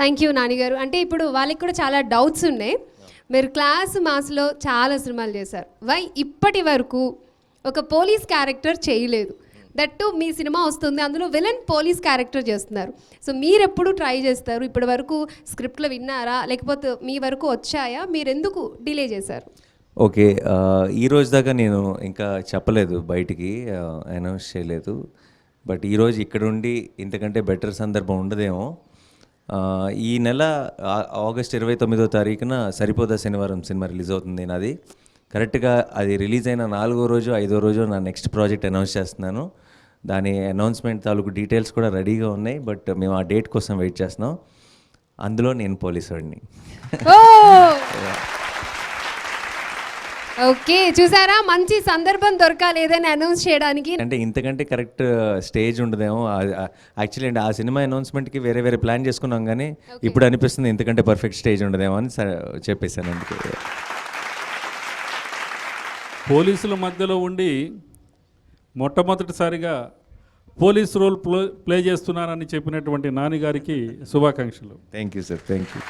Thank you నానిగారు. అంటే ఇప్పుడు వాళ్ళకి కూడా చాలా డౌట్స్ ఉన్నాయి. మీరు క్లాస్ మాస్లో చాలా సినిమాలు చేశారు. వై ఇప్పటి వరకు ఒక పోలీస్ క్యారెక్టర్ చేయలేదు? దట్టు మీ సినిమా వస్తుంది అందులో విలన్ పోలీస్ క్యారెక్టర్ చేస్తున్నారు. సో మీరు ఎప్పుడు ట్రై చేస్తారు? ఇప్పటి వరకు స్క్రిప్ట్లో విన్నారా? లేకపోతే మీ వరకు వచ్చాయా? మీరు ఎందుకు డిలే చేశారు? ఓకే ఈరోజు ఈ రోజు దాకా నేను ఇంకా చెప్పలేదు బయటికి అనౌన్స్ చేయలేదు. బట్ ఈరోజు ఇక్కడ ఉండి ఇంతకంటే బెటర్ సందర్భం ఉండదేమో. ఈ నెల ఆగస్ట్ ఇరవై తొమ్మిదో తారీఖున సరిపోదా శనివారం సినిమా రిలీజ్ అవుతుంది నాది. కరెక్ట్గా అది రిలీజ్ అయిన నాలుగో రోజు ఐదో రోజు నా నెక్స్ట్ ప్రాజెక్ట్ అనౌన్స్ చేస్తున్నాను. దాని అనౌన్స్మెంట్ తాలూకు డీటెయిల్స్ కూడా రెడీగా ఉన్నాయి బట్ మేము ఆ డేట్ కోసం వెయిట్ చేస్తున్నాం. అందులో నేను పోలీసు వాడిని ఓకే చూసారా? మంచి సందర్భం దొరకాలి ఏదైనా అనౌన్స్ చేయడానికి. అంటే ఇంతకంటే కరెక్ట్ స్టేజ్ ఉండదేమో. యాక్చువల్లీ అంటే ఆ సినిమా అనౌన్స్మెంట్కి వేరే వేరే ప్లాన్ చేసుకున్నాం కానీ ఇప్పుడు అనిపిస్తుంది ఇంతకంటే పర్ఫెక్ట్ స్టేజ్ ఉండదేమో అని చెప్పేశాను అందుకే. పోలీసుల మధ్యలో ఉండి మొట్టమొదటిసారిగా పోలీస్ రోల్ ప్లే ప్లే చేస్తున్నానని చెప్పినటువంటి నాన్నగారికి శుభాకాంక్షలు. Thank you sir thank you